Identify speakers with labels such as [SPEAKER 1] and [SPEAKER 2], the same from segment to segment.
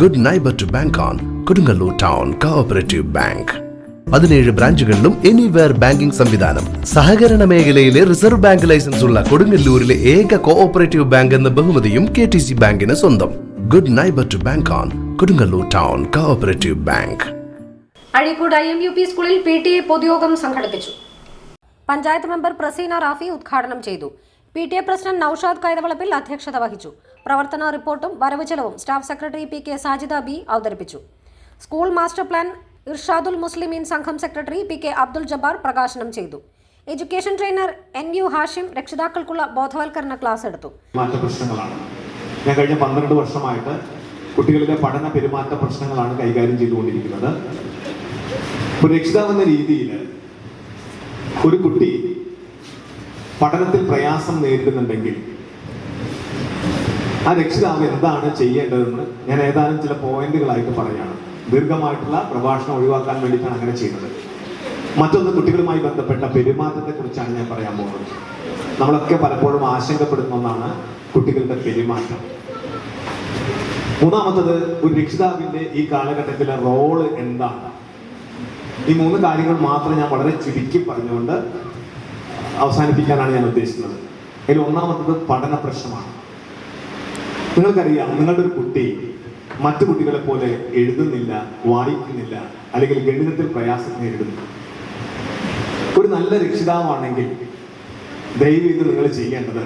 [SPEAKER 1] Good neighbour to bank on Kodungallur town cooperative bank പതിനേഴ് ബ്രാഞ്ചുകളിലും anywhere banking സംവിധാനം. സഹകരണ മേഖലയിലെ റിസർവ് ബാങ്ക് ലൈസൻസ് ഉള്ള കൊടുങ്ങല്ലൂരിലെ ഏക കോഓപ്പറേറ്റീവ് ബാങ്ക് എന്ന ബഹുമതിയും കെ ടി സി ബാങ്കിന് സ്വന്തം. Good neighbour to bank on Kodungallur town cooperative bank
[SPEAKER 2] Azhikode I M U P സ്കൂളിൽ പി ടി എ പൊതുയോഗം സംഘടിപ്പിച്ചു. പഞ്ചായത്ത് മെമ്പർ പ്രസീന റാഫി ഉദ്ഘാടനം ചെയ്തു. P T A president Noushad Kaithavalappil അധ്യക്ഷത വഹിച്ചു. പ്രവർത്തന റിപ്പോർട്ടും വരവ് ചെലവും staff secretary P K Sajida B അവതരിപ്പിച്ചു. School master plan Irshadul Muslimeen സംഘം secretary P K Abdul Jabbar പ്രകാശനം ചെയ്തു. Education trainer N U Hashim രക്ഷിതാക്കൾക്കുള്ള ബോധവൽക്കരണ ക്ലാസ് എടുത്തു.
[SPEAKER 3] ഞാൻ കഴിഞ്ഞ പന്ത്രണ്ട് വർഷമായിട്ട് കുട്ടികളിലെ പഠന പെരുമാറ്റ പ്രശ്നങ്ങളാണ് കൈകാര്യം ചെയ്തുകൊണ്ടിരിക്കുന്നത്. ഒരു രക്ഷിതാവ് രീതിയിൽ ഒരു കുട്ടി പഠനത്തിൽ പ്രയാസം നേരിടുന്നുണ്ടെങ്കിൽ ആ രക്ഷിതാവ് എന്താണ് ചെയ്യേണ്ടതെന്ന് ഞാൻ ഏതാനും ചില പോയിന്റുകളായിട്ട് പറയുകയാണ്. ദീർഘമായിട്ടുള്ള പ്രഭാഷണം ഒഴിവാക്കാൻ വേണ്ടിയിട്ടാണ് അങ്ങനെ ചെയ്യുന്നത്. മറ്റൊന്ന് കുട്ടികളുമായി ബന്ധപ്പെട്ട പെരുമാറ്റത്തെ കുറിച്ചാണ് ഞാൻ പറയാൻ പോകുന്നത്. നമ്മളൊക്കെ പലപ്പോഴും ആശങ്കപ്പെടുന്ന ഒന്നാണ് കുട്ടികളുടെ പെരുമാറ്റം. മൂന്നാമത്തത് ഒരു രക്ഷിതാവിന്റെ ഈ കാലഘട്ടത്തിലെ റോൾ എന്താണ്? ഈ മൂന്ന് കാര്യങ്ങൾ മാത്രം ഞാൻ വളരെ ചുരുക്കി പറഞ്ഞുകൊണ്ട് അവസാനിപ്പിക്കാനാണ് ഞാൻ ഉദ്ദേശിക്കുന്നത്. അതിൽ ഒന്നാമത്തത് പഠന പ്രശ്നമാണ്. നിങ്ങൾക്കറിയാം നിങ്ങളുടെ ഒരു കുട്ടി മറ്റു കുട്ടികളെ പോലെ എഴുതുന്നില്ല വായിക്കുന്നില്ല അല്ലെങ്കിൽ ഗണിതത്തിൽ പ്രയാസം നേരിടുന്നു ഒരു നല്ല രക്ഷിതാവാണെങ്കിൽ ദയവ് ഇത് നിങ്ങൾ ചെയ്യേണ്ടത്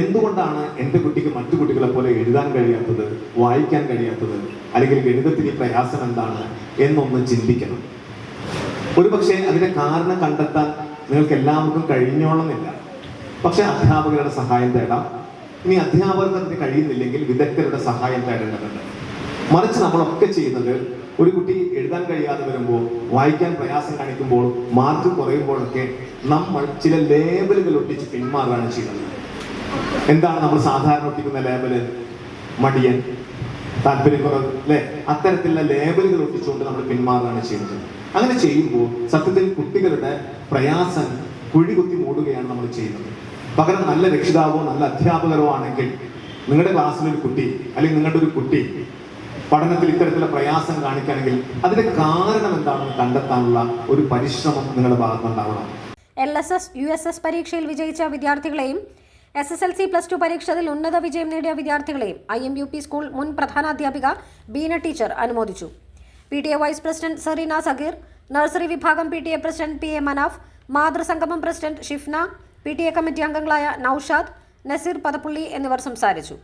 [SPEAKER 3] എന്തുകൊണ്ടാണ് എന്റെ കുട്ടിക്ക് മറ്റു കുട്ടികളെ പോലെ എഴുതാൻ കഴിയാത്തത് വായിക്കാൻ കഴിയാത്തത് അല്ലെങ്കിൽ ഗണിതത്തിൽ പ്രയാസം എന്താണ് എന്നൊന്ന് ചിന്തിക്കണം. ഒരുപക്ഷെ അതിന്റെ കാരണം കണ്ടെത്താൻ നിങ്ങൾക്ക് എല്ലാവർക്കും കഴിഞ്ഞോളുന്നില്ല. പക്ഷെ അധ്യാപകരുടെ സഹായം തേടാം. ഇനി അധ്യാപകർക്ക് അതിന് കഴിയുന്നില്ലെങ്കിൽ വിദഗ്ധരുടെ സഹായം തേടേണ്ടതുണ്ട്. മറിച്ച് നമ്മളൊക്കെ ചെയ്യുന്നത് ഒരു കുട്ടി എഴുതാൻ കഴിയാതെ വരുമ്പോൾ വായിക്കാൻ പ്രയാസം കാണിക്കുമ്പോൾ മാർക്ക് കുറയുമ്പോഴൊക്കെ നമ്മൾ ചില ലേബലുകൾ ഒട്ടിച്ച് പിന്മാറുകയാണ് ചെയ്യുന്നത്. എന്താണ് നമ്മൾ സാധാരണ ഒട്ടിക്കുന്ന ലേബൽ? മടിയൻ. താല്പര്യക്കുറവ് അല്ലെ അത്തരത്തിലുള്ള ലേബലുകൾ ഒട്ടിച്ചുകൊണ്ട് നമ്മൾ പിന്മാറുകയാണ് ചെയ്യുന്നത്. അങ്ങനെ ചെയ്യുമ്പോൾ സത്യത്തിൽ കുട്ടികളുടെ പ്രയാസം കുഴികുത്തി മൂടുകയാണ് നമ്മൾ ചെയ്യുന്നത്. പകരം നല്ല രക്ഷിതാവോ നല്ല അധ്യാപകരോ ആണെങ്കിൽ നിങ്ങളുടെ ക്ലാസ്സിലൊരു കുട്ടി അല്ലെങ്കിൽ നിങ്ങളുടെ ഒരു കുട്ടി പഠനത്തിൽ ഇത്തരത്തിലുള്ള പ്രയാസം കാണിക്കുകയാണെങ്കിൽ അതിന്റെ കാരണം എന്താണെന്ന് കണ്ടെത്താനുള്ള ഒരു പരിശ്രമം നിങ്ങളുടെ ഭാഗത്തുനിന്നുണ്ടാവണം.
[SPEAKER 2] L S S U S S പരീക്ഷയിൽ വിജയിച്ച വിദ്യാർത്ഥികളെയും S S L C plus two പരീക്ഷയിൽ ഉന്നത വിജയം നേടിയ വിദ്യാർത്ഥികളെയും I M U P school മുൻ പ്രധാനാധ്യാപിക ബീന ടീച്ചർ അനുമോദിച്ചു. P T A vice president Sereena Sagheer nursery വിഭാഗം P T A president P A Manaf മാതൃസംഗമം president Shifna P T A committee അംഗങ്ങളായ നൌഷാദ് നസീർ പദപ്പുള്ളി എന്നിവർ സംസാരിച്ചു.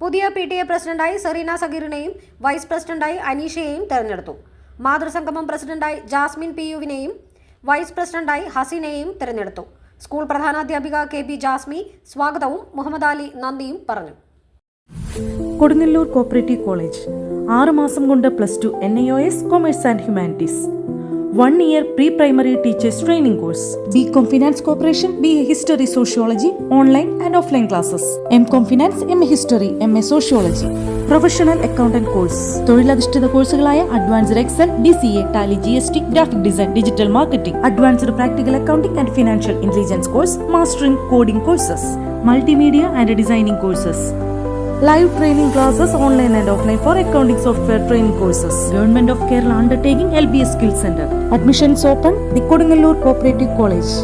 [SPEAKER 2] പുതിയ പി ടി എ പ്രസിഡന്റായി സെറീന സഗീറിനെയും വൈസ് പ്രസിഡന്റായി അനീഷയെയും തെരഞ്ഞെടുത്തു. മാതൃസംഗമം പ്രസിഡന്റായി ജാസ്മിൻ പി യുവിനെയും വൈസ് പ്രസിഡന്റായി ഹസീനയെയും തിരഞ്ഞെടുത്തു. സ്കൂൾ പ്രധാനാധ്യാപിക കെ പി ജാസ്മി സ്വാഗതവും മുഹമ്മദ് അലി നന്ദിയും പറഞ്ഞു.
[SPEAKER 4] കൊടുങ്ങല്ലൂർ കോപ്പറേറ്റീവ് കോളേജ് ആറ് മാസം കൊണ്ട് plus two N I O S commerce and humanities. One year pre primary teachers training course B com finance corporation B A history sociology online and offline classes M com finance M A history M A sociology professional accountant course തൊഴിലധിഷ്ഠിത കോഴ്സുകളായ advanced excel D C A tally G S T graphic design digital marketing advanced practical accounting and financial intelligence course mastering coding courses multimedia and designing courses live training training online and offline for accounting software software courses government of Kerala undertaking L B S skill Admissions admissions open the Kodungallur cooperative college